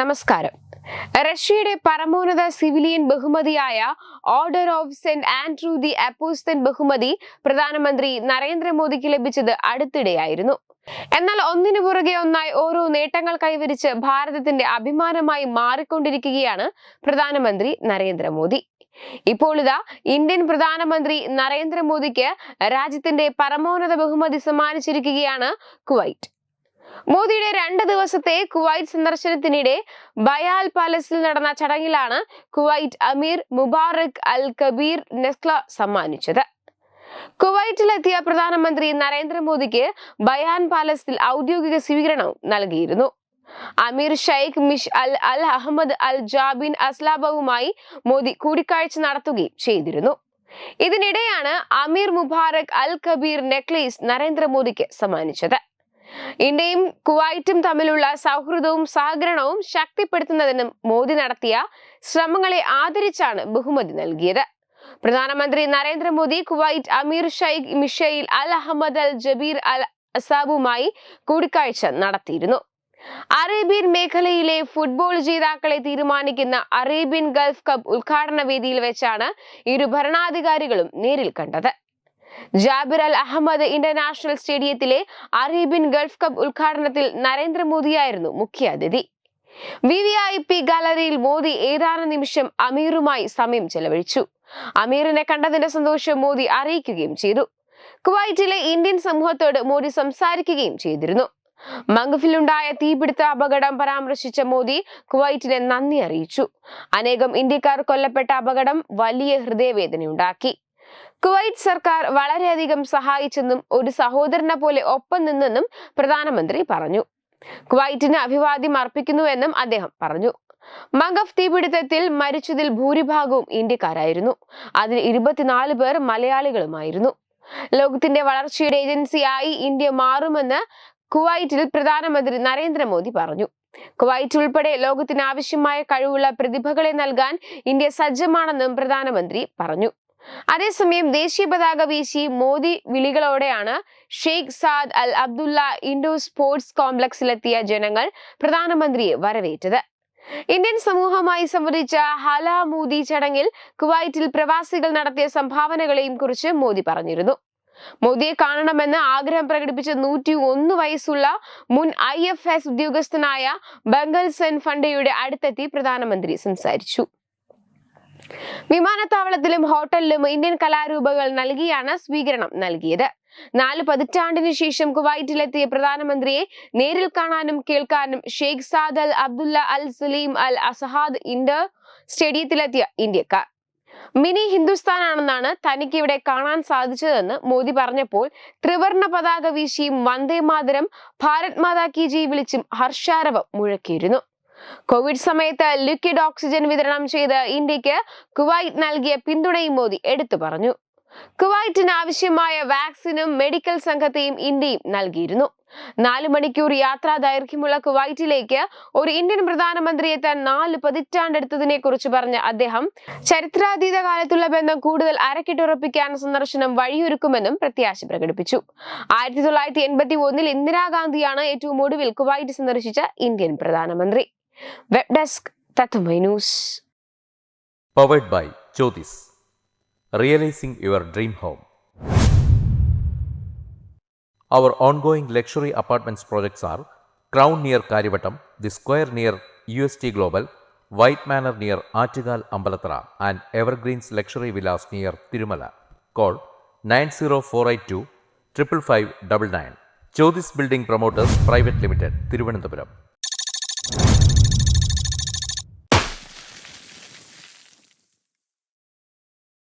നമസ്കാരം. റഷ്യയുടെ പരമോന്നത സിവിലിയൻ ബഹുമതിയായ Order of Saint Andrew the Apostle ബഹുമതി പ്രധാനമന്ത്രി നരേന്ദ്രമോദിക്ക് ലഭിച്ചത് അടുത്തിടെയായിരുന്നു. എന്നാൽ ഒന്നിനു പുറകെ ഒന്നായി ഓരോ നേട്ടങ്ങൾ കൈവരിച്ച് ഭാരതത്തിന്റെ അഭിമാനമായി മാറിക്കൊണ്ടിരിക്കുകയാണ് പ്രധാനമന്ത്രി നരേന്ദ്രമോദി. ഇപ്പോൾ ഇതാ ഇന്ത്യൻ പ്രധാനമന്ത്രി നരേന്ദ്രമോദിക്ക് രാജ്യത്തിന്റെ പരമോന്നത ബഹുമതി സമ്മാനിച്ചിരിക്കുകയാണ് കുവൈറ്റ്. മോദിയുടെ രണ്ട് ദിവസത്തെ കുവൈറ്റ് സന്ദർശനത്തിനിടെ ബയാൽ പാലസിൽ നടന്ന ചടങ്ങിലാണ് Kuwait Amir Mubarak Al Kabir necklace സമ്മാനിച്ചത്. കുവൈറ്റിലെത്തിയ പ്രധാനമന്ത്രി നരേന്ദ്രമോദിക്ക് ബയാൻ പാലസിൽ ഔദ്യോഗിക സ്വീകരണവും നൽകിയിരുന്നു. അമീർ ഷെയ്ഖ് മിഷ് അൽ അൽ അഹമ്മദ് അൽ ജാബിൻ അസ്ലാബവുമായി മോദി കൂടിക്കാഴ്ച നടത്തുകയും ചെയ്തിരുന്നു. ഇതിനിടെയാണ് Amir Mubarak Al Kabir necklace നരേന്ദ്രമോദിക്ക് സമ്മാനിച്ചത്. ഇന്ത്യയും കുവൈറ്റും തമ്മിലുള്ള സൗഹൃദവും സഹകരണവും ശക്തിപ്പെടുത്തുന്നതിനും മോദി നടത്തിയ ശ്രമങ്ങളെ ആദരിച്ചാണ് ബഹുമതി നൽകിയത്. പ്രധാനമന്ത്രി Narendra Modi Kuwait Amir Sheikh Mishal Al Ahmad Al Jaber Al അസാബുമായി കൂടിക്കാഴ്ച നടത്തിയിരുന്നു. അറേബ്യൻ മേഖലയിലെ ഫുട്ബോൾ ജേതാക്കളെ തീരുമാനിക്കുന്ന അറേബ്യൻ ഗൾഫ് കപ്പ് ഉദ്ഘാടന വേദിയിൽ വെച്ചാണ് ഇരു ഭരണാധികാരികളും നേരിൽ കണ്ടത്. ജാബിർ അൽ അഹമ്മദ് ഇന്റർനാഷണൽ സ്റ്റേഡിയത്തിലെ അറേബ്യൻ ഗൾഫ് കപ്പ് ഉദ്ഘാടനത്തിൽ നരേന്ദ്രമോദിയായിരുന്നു മുഖ്യാതിഥി. വി വി ഐ പി ഗാലറിയിൽ മോദി ഏതാനും നിമിഷം അമീറുമായി സമയം ചെലവഴിച്ചു. അമീറിനെ കണ്ടതിന്റെ സന്തോഷം മോദി അറിയിക്കുകയും ചെയ്തു. കുവൈറ്റിലെ ഇന്ത്യൻ സമൂഹത്തോട് മോദി സംസാരിക്കുകയും ചെയ്തിരുന്നു. മംഗഫിലുണ്ടായ തീപിടുത്ത അപകടം പരാമർശിച്ച മോദി കുവൈറ്റിനെ നന്ദി അറിയിച്ചു. അനേകം ഇന്ത്യക്കാർ കൊല്ലപ്പെട്ട അപകടം വലിയ ഹൃദയവേദനയുണ്ടാക്കി. കുവൈറ്റ് സർക്കാർ വളരെയധികം സഹായിച്ചെന്നും ഒരു സഹോദരനെ പോലെ ഒപ്പം നിന്നെന്നും പ്രധാനമന്ത്രി പറഞ്ഞു. കുവൈറ്റിന് അഭിവാദ്യം അർപ്പിക്കുന്നുവെന്നും അദ്ദേഹം പറഞ്ഞു. മംഗഫ് തീപിടുത്തത്തിൽ മരിച്ചതിൽ ഭൂരിഭാഗവും ഇന്ത്യക്കാരായിരുന്നു. അതിൽ ഇരുപത്തിനാല് പേർ മലയാളികളുമായിരുന്നു. ലോകത്തിന്റെ വളർച്ചയുടെ ഏജൻസിയായി ഇന്ത്യ മാറുമെന്ന് കുവൈറ്റിൽ പ്രധാനമന്ത്രി നരേന്ദ്രമോദി പറഞ്ഞു. കുവൈറ്റ് ഉൾപ്പെടെ ലോകത്തിന് ആവശ്യമായ കഴിവുള്ള പ്രതിഭകളെ നൽകാൻ ഇന്ത്യ സജ്ജമാണെന്നും പ്രധാനമന്ത്രി പറഞ്ഞു. അതേസമയം ദേശീയ പതാക വീശി Modi വിളികളോടെയാണ് Sheikh Saad Al Abdullah Indo Sports കോംപ്ലക്സിലെത്തിയ ജനങ്ങൾ പ്രധാനമന്ത്രിയെ വരവേറ്റത്. ഇന്ത്യൻ സമൂഹമായി സംവദിച്ച ഹല മോദി ചടങ്ങിൽ കുവൈറ്റിൽ പ്രവാസികൾ നടത്തിയ സംഭാവനകളെയും കുറിച്ച് മോദി പറഞ്ഞിരുന്നു. മോദിയെ കാണണമെന്ന് ആഗ്രഹം പ്രകടിപ്പിച്ച നൂറ്റി ഒന്ന് വയസ്സുള്ള മുൻ ഐ എഫ് എസ് ഉദ്യോഗസ്ഥനായ ബംഗൽ സെൻ ഫണ്ടയുടെ അടുത്തെത്തി പ്രധാനമന്ത്രി സംസാരിച്ചു. വിമാനത്താവളത്തിലും ഹോട്ടലിലും ഇന്ത്യൻ കലാരൂപങ്ങൾ നൽകിയാണ് സ്വീകരണം നൽകിയത്. നാല് പതിറ്റാണ്ടിന് ശേഷം കുവൈറ്റിലെത്തിയ പ്രധാനമന്ത്രിയെ നേരിൽ കാണാനും കേൾക്കാനും Sheikh Saad Al Abdullah Al Salem Al അസഹാദ് indoor സ്റ്റേഡിയത്തിലെത്തിയ ഇന്ത്യക്കാർ. മിനി ഹിന്ദുസ്ഥാനാണെന്നാണ് തനിക്ക് ഇവിടെ കാണാൻ സാധിച്ചതെന്ന് മോദി പറഞ്ഞപ്പോൾ ത്രിവർണ പതാക വീശിയും വന്ദേ മാതരം ഭാരത് മാതാ കി വിളിച്ചും ഹർഷാരവം മുഴക്കിയിരുന്നു. കോവിഡ് സമയത്ത് ലിക്വിഡ് ഓക്സിജൻ വിതരണം ചെയ്ത് ഇന്ത്യയ്ക്ക് കുവൈറ്റ് നൽകിയ പിന്തുണയും മോദി എടുത്തു പറഞ്ഞു. കുവൈറ്റിന് ആവശ്യമായ വാക്സിനും മെഡിക്കൽ സംഘത്തെയും ഇന്ത്യയും നൽകിയിരുന്നു. നാല് മണിക്കൂർ യാത്രാ ദൈർഘ്യമുള്ള കുവൈറ്റിലേക്ക് ഒരു ഇന്ത്യൻ പ്രധാനമന്ത്രി എത്താൻ നാല് പതിറ്റാണ്ടെടുത്തതിനെ കുറിച്ച് പറഞ്ഞ അദ്ദേഹം ചരിത്രാതീത കാലത്തുള്ള ബന്ധം കൂടുതൽ അരക്കിട്ടുറപ്പിക്കാൻ സന്ദർശനം വഴിയൊരുക്കുമെന്നും പ്രത്യാശ പ്രകടിപ്പിച്ചു. ആയിരത്തി തൊള്ളായിരത്തി എൺപത്തി ഒന്നിൽ ഇന്ദിരാഗാന്ധിയാണ് ഏറ്റവും ഒടുവിൽ കുവൈറ്റ് സന്ദർശിച്ച ഇന്ത്യൻ പ്രധാനമന്ത്രി. Web desk Thathwamayi news powered by Jyotis realising your dream home Our ongoing luxury apartments projects are Crown near Karivattam, The Square near UST Global, White Manor near Achigal Ambalatra, and Evergreens Luxury Villas near Tirumala. Call 90482 55599. Jyotis Building Promoters Private Limited, Thiruvananthapuram.